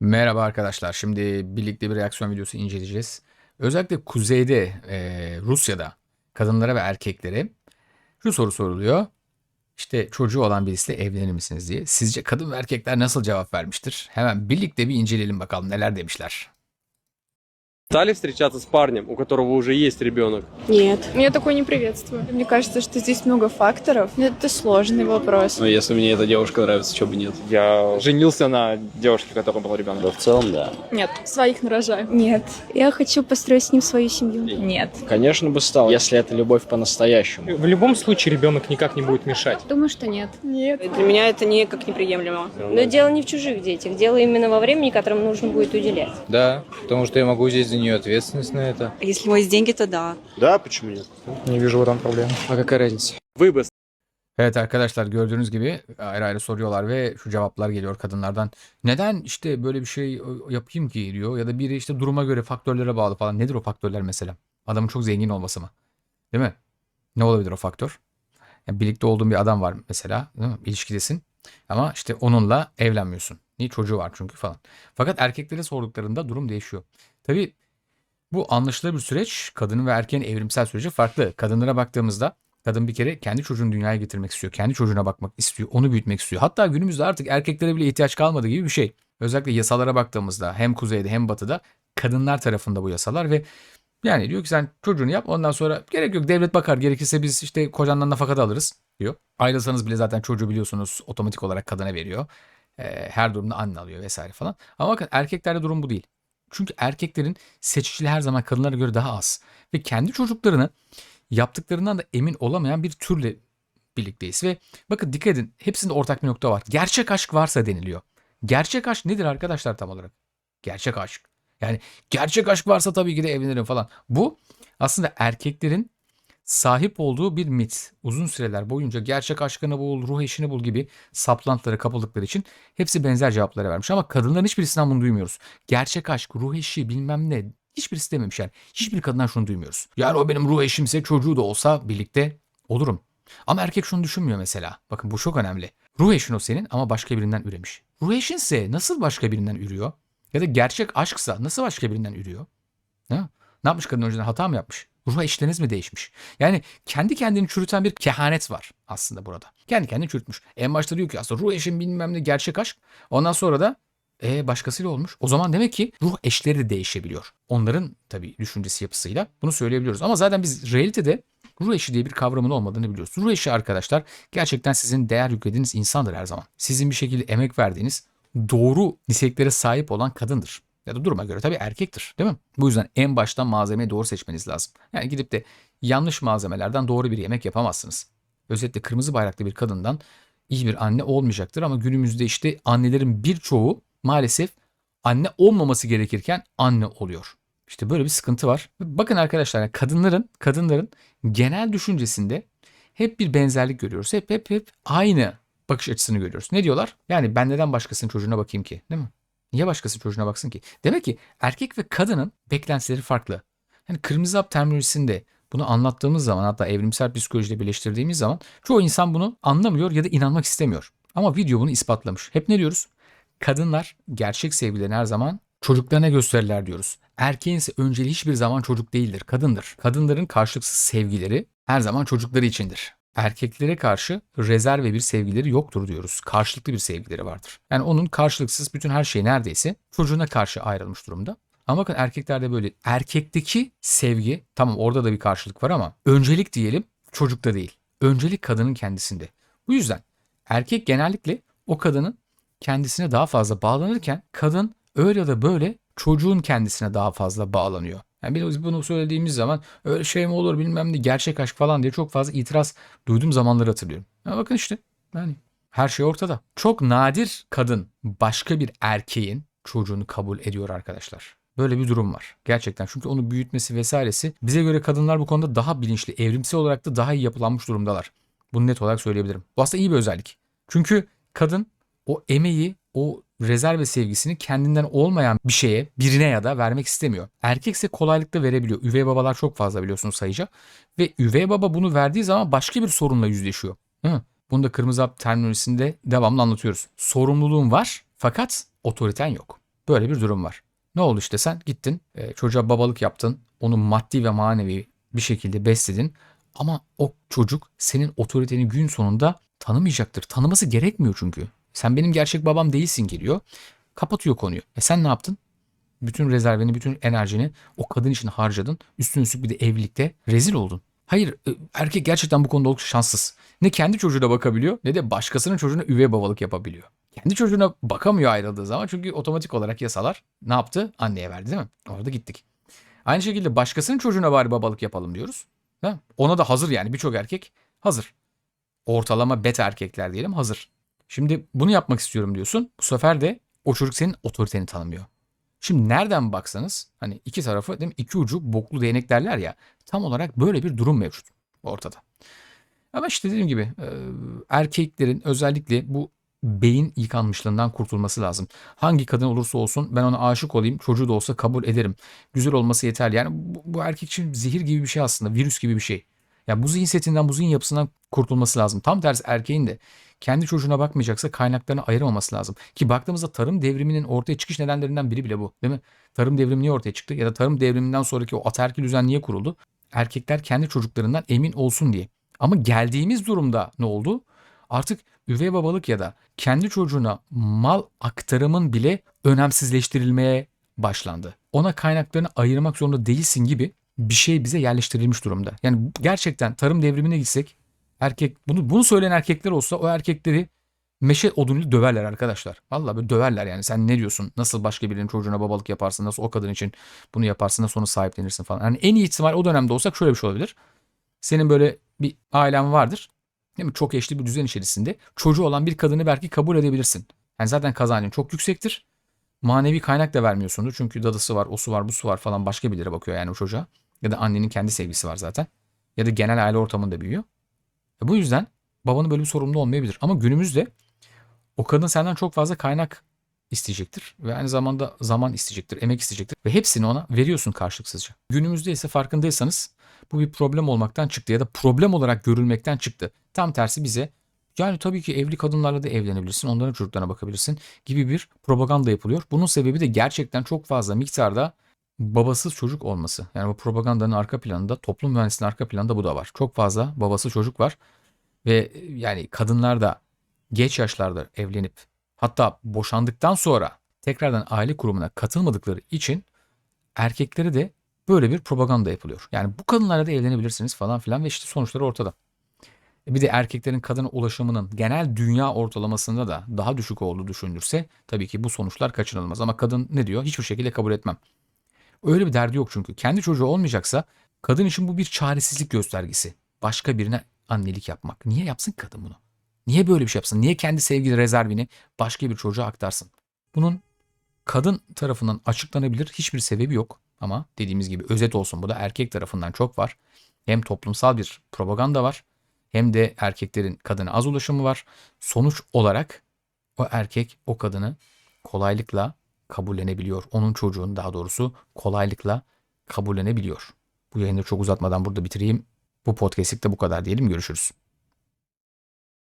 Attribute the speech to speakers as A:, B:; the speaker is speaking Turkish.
A: Merhaba arkadaşlar. Şimdi birlikte bir reaksiyon videosu inceleyeceğiz. Özellikle kuzeyde, e, Rusya'da kadınlara ve erkeklere şu soru soruluyor. İşte çocuğu olan birisiyle evlenir misiniz diye. Sizce kadın ve erkekler nasıl cevap vermiştir? Hemen birlikte bir inceleyelim bakalım neler demişler.
B: Стали встречаться с парнем, у которого уже есть ребенок?
C: Нет.
D: Я такое не приветствую. Мне кажется, что здесь много факторов. Это сложный вопрос.
E: Ну, если мне эта девушка нравится, чего бы нет.
F: Я женился на девушке, у которой был ребенок.
E: Да, в целом, да.
D: Нет, своих нарожаю.
C: Нет. Я хочу построить с ним свою семью.
D: Нет.
E: Конечно бы стал, если это любовь по-настоящему.
F: В любом случае ребенок никак не будет мешать.
C: Думаю, что нет.
D: Нет.
C: Для меня это никак неприемлемо. Но дело не в чужих детях. Дело именно во времени, которым нужно будет уделять.
G: Да, потому что я могу за нее ответственность на это.
H: Если у него есть деньги, то да.
E: Да, почему нет?
F: Не вижу в этом проблемы.
G: А какая разница?
B: Вы бы
A: Evet arkadaşlar gördüğünüz gibi ayrı ayrı soruyorlar ve şu cevaplar geliyor kadınlardan. Neden işte böyle bir şey yapayım ki diyor ya da biri işte duruma göre faktörlere bağlı falan. Nedir o faktörler mesela? Adamın çok zengin olması mı? Değil mi? Ne olabilir o faktör? Yani birlikte olduğun bir adam var mesela, değil mi? İlişkidesin. Ama işte onunla evlenmiyorsun. Niye? Çocuğu var çünkü falan. Fakat erkeklere sorduklarında durum değişiyor. Tabii bu anlaşılır bir süreç. Kadının ve erkeğin evrimsel süreci farklı. Kadınlara baktığımızda kadın bir kere kendi çocuğunu dünyaya getirmek istiyor. Kendi çocuğuna bakmak istiyor. Onu büyütmek istiyor. Hatta günümüzde artık erkeklere bile ihtiyaç kalmadığı gibi bir şey. Özellikle yasalara baktığımızda hem kuzeyde hem batıda kadınlar tarafında bu yasalar ve yani diyor ki sen çocuğunu yap ondan sonra gerek yok devlet bakar gerekirse biz işte kocandan nafaka alırız diyor. Ayrılsanız bile zaten çocuğu biliyorsunuz otomatik olarak kadına veriyor. Ee, her durumda anne alıyor vesaire falan. Ama bakın erkeklerde durum bu değil. Çünkü erkeklerin seçiciliği her zaman kadınlara göre daha az. Ve kendi çocuklarını yaptıklarından da emin olamayan bir türle birlikteyiz. Ve bakın dikkat edin hepsinde ortak bir nokta var. Gerçek aşk varsa deniliyor. Gerçek aşk nedir arkadaşlar tam olarak? Gerçek aşk. Yani gerçek aşk varsa tabii ki de evlenirim falan. Bu aslında erkeklerin sahip olduğu bir mit. Uzun süreler boyunca gerçek aşkını bul, ruh eşini bul gibi saplantılara kapıldıkları için hepsi benzer cevapları vermiş. Ama kadınların hiçbirisinden bunu duymuyoruz. Gerçek aşk, ruh eşi bilmem ne hiçbirisi dememiş yani. Hiçbir kadından şunu duymuyoruz. Yani o benim ruh eşimse çocuğu da olsa birlikte olurum. Ama erkek şunu düşünmüyor mesela. Bakın bu çok önemli. Ruh eşin o senin ama başka birinden üremiş. Ruh eşinse nasıl başka birinden ürüyor? Ya da gerçek aşksa nasıl başka birinden ürüyor? Ha? Ne yapmış kadın önceden hata mı yapmış? Ruh eşleriniz mi değişmiş? Yani kendi kendini çürüten bir kehanet var aslında burada. Kendi kendini çürütmüş. En başta diyor ki aslında ruh eşim bilmem ne gerçek aşk. Ondan sonra da e başkasıyla olmuş. O zaman demek ki ruh eşleri de değişebiliyor. Onların tabii düşüncesi yapısıyla bunu söyleyebiliyoruz. Ama zaten biz realitede ruh eşi diye bir kavramın olmadığını biliyoruz. Ruh eşi arkadaşlar gerçekten sizin değer yüklediğiniz insandır her zaman. Sizin bir şekilde emek verdiğiniz doğru niteliklere sahip olan kadındır. Ya da duruma göre tabii erkektir değil mi? Bu yüzden en baştan malzemeyi doğru seçmeniz lazım. Yani gidip de yanlış malzemelerden doğru bir yemek yapamazsınız. Özellikle kırmızı bayraklı bir kadından iyi bir anne olmayacaktır ama günümüzde işte annelerin birçoğu maalesef anne olmaması gerekirken anne oluyor. İşte böyle bir sıkıntı var. Bakın arkadaşlar kadınların kadınların genel düşüncesinde hep bir benzerlik görüyoruz. Hep hep hep aynı bakış açısını görüyoruz. Ne diyorlar? Yani ben neden başkasının çocuğuna bakayım ki? Değil mi? Niye başkası çocuğuna baksın ki? Demek ki erkek ve kadının beklentileri farklı. Yani kırmızı hap terminolojisinde bunu anlattığımız zaman hatta evrimsel psikolojiyle birleştirdiğimiz zaman çoğu insan bunu anlamıyor ya da inanmak istemiyor. Ama video bunu ispatlamış. Hep ne diyoruz? Kadınlar gerçek sevgilerini her zaman çocuklarına gösterirler diyoruz. Erkeğin ise önceliği hiçbir zaman çocuk değildir, kadındır. Kadınların karşılıksız sevgileri her zaman çocukları içindir. Erkeklere karşı rezerve bir sevgileri yoktur diyoruz. Karşılıklı bir sevgileri vardır. Yani onun karşılıksız bütün her şey neredeyse çocuğuna karşı ayrılmış durumda. Ama bakın erkeklerde böyle erkekteki sevgi tamam orada da bir karşılık var ama öncelik diyelim çocukta değil. Öncelik kadının kendisinde. Bu yüzden erkek genellikle o kadının kendisine daha fazla bağlanırken kadın öyle ya da böyle çocuğun kendisine daha fazla bağlanıyor. Yani biz bunu söylediğimiz zaman öyle şey mi olur bilmem ne gerçek aşk falan diye çok fazla itiraz duyduğum zamanları hatırlıyorum. Ya bakın işte yani her şey ortada. Çok nadir kadın başka bir erkeğin çocuğunu kabul ediyor arkadaşlar. Böyle bir durum var. Gerçekten çünkü onu büyütmesi vesairesi bize göre kadınlar bu konuda daha bilinçli, evrimsel olarak da daha iyi yapılanmış durumdalar. Bunu net olarak söyleyebilirim. Bu aslında iyi bir özellik. Çünkü kadın o emeği, o rezerve sevgisini kendinden olmayan bir şeye, birine ya da vermek istemiyor. Erkekse kolaylıkla verebiliyor. Üvey babalar çok fazla biliyorsunuz sayıca. Ve üvey baba bunu verdiği zaman başka bir sorunla yüzleşiyor. Mi? Bunu da kırmızı hap terminolojisinde devamlı anlatıyoruz. Sorumluluğun var fakat otoriten yok. Böyle bir durum var. Ne oldu işte sen gittin e, çocuğa babalık yaptın. Onu maddi ve manevi bir şekilde besledin. Ama o çocuk senin otoriteni gün sonunda tanımayacaktır. Tanıması gerekmiyor çünkü. Sen benim gerçek babam değilsin geliyor. Kapatıyor konuyu. E sen ne yaptın? Bütün rezervini, bütün enerjini o kadın için harcadın. Üstüne üstlük bir de evlilikte rezil oldun. Hayır, e, erkek gerçekten bu konuda oldukça şanssız. Ne kendi çocuğuna bakabiliyor ne de başkasının çocuğuna üvey babalık yapabiliyor. Kendi çocuğuna bakamıyor ayrıldığı zaman çünkü otomatik olarak yasalar ne yaptı? Anneye verdi değil mi? Orada gittik. Aynı şekilde başkasının çocuğuna bari babalık yapalım diyoruz. Ona da hazır yani birçok erkek hazır. Ortalama beta erkekler diyelim hazır. Şimdi bunu yapmak istiyorum diyorsun. Bu sefer de o çocuk senin otoriteni tanımıyor. Şimdi nereden baksanız hani iki tarafı değil mi? iki ucu boklu değnek derler ya. Tam olarak böyle bir durum mevcut ortada. Ama işte dediğim gibi e, erkeklerin özellikle bu beyin yıkanmışlığından kurtulması lazım. Hangi kadın olursa olsun ben ona aşık olayım çocuğu da olsa kabul ederim. Güzel olması yeterli. Yani bu, bu erkek için zehir gibi bir şey aslında virüs gibi bir şey. Ya bu zihin setinden bu zihin yapısından kurtulması lazım. Tam tersi erkeğin de kendi çocuğuna bakmayacaksa kaynaklarını ayırmaması lazım. Ki baktığımızda tarım devriminin ortaya çıkış nedenlerinden biri bile bu değil mi? Tarım devrimi niye ortaya çıktı? Ya da tarım devriminden sonraki o ataerkil düzen niye kuruldu? Erkekler kendi çocuklarından emin olsun diye. Ama geldiğimiz durumda ne oldu? Artık üvey babalık ya da kendi çocuğuna mal aktarımın bile önemsizleştirilmeye başlandı. Ona kaynaklarını ayırmak zorunda değilsin gibi bir şey bize yerleştirilmiş durumda. Yani gerçekten tarım devrimine gitsek erkek bunu bunu söyleyen erkekler olsa o erkekleri meşe odunuyla döverler arkadaşlar. Vallahi böyle döverler yani. Sen ne diyorsun? Nasıl başka birinin çocuğuna babalık yaparsın? Nasıl o kadın için bunu yaparsın? Nasıl onu sahiplenirsin falan. Yani en iyi ihtimal o dönemde olsak şöyle bir şey olabilir. Senin böyle bir ailen vardır. Değil mi? Çok eşli bir düzen içerisinde. Çocuğu olan bir kadını belki kabul edebilirsin. Yani zaten kazancın çok yüksektir. Manevi kaynak da vermiyorsundur. Çünkü dadısı var, osu var, busu var falan başka birileri bakıyor yani o çocuğa. Ya da annenin kendi sevgisi var zaten. Ya da genel aile ortamında büyüyor. E bu yüzden babanın böyle sorumlu olmayabilir. Ama günümüzde o kadın senden çok fazla kaynak isteyecektir ve aynı zamanda zaman isteyecektir, emek isteyecektir ve hepsini ona veriyorsun karşılıksızca. Günümüzde ise farkındaysanız bu bir problem olmaktan çıktı ya da problem olarak görülmekten çıktı. Tam tersi bize yani tabii ki evli kadınlarla da evlenebilirsin, onların çocuklarına bakabilirsin gibi bir propaganda yapılıyor. Bunun sebebi de gerçekten çok fazla miktarda babasız çocuk olması. Yani bu propagandanın arka planında, toplum mühendisliğinin arka planında bu da var. Çok fazla babasız çocuk var ve yani kadınlar da geç yaşlarda evlenip hatta boşandıktan sonra tekrardan aile kurumuna katılmadıkları için erkeklere de böyle bir propaganda yapılıyor. Yani bu kadınlarla da evlenebilirsiniz falan filan ve işte sonuçları ortada. E Bir de erkeklerin kadına ulaşımının genel dünya ortalamasında da daha düşük olduğu düşünülürse tabii ki bu sonuçlar kaçınılmaz. Ama kadın ne diyor? Hiçbir şekilde kabul etmem. Öyle bir derdi yok çünkü. Kendi çocuğu olmayacaksa kadın için bu bir çaresizlik göstergesi. Başka birine annelik yapmak. Niye yapsın kadın bunu? Niye böyle bir şey yapsın? Niye kendi sevgi rezervini başka bir çocuğa aktarsın? Bunun kadın tarafından açıklanabilir hiçbir sebebi yok. Ama dediğimiz gibi özet olsun bu da erkek tarafından çok var. Hem toplumsal bir propaganda var hem de erkeklerin kadına az ulaşımı var. Sonuç olarak o erkek o kadını kolaylıkla kabullenebiliyor. Onun çocuğunu daha doğrusu kolaylıkla kabullenebiliyor. Bu yayını çok uzatmadan burada bitireyim. Bu podcast'lik de bu kadar diyelim. Görüşürüz.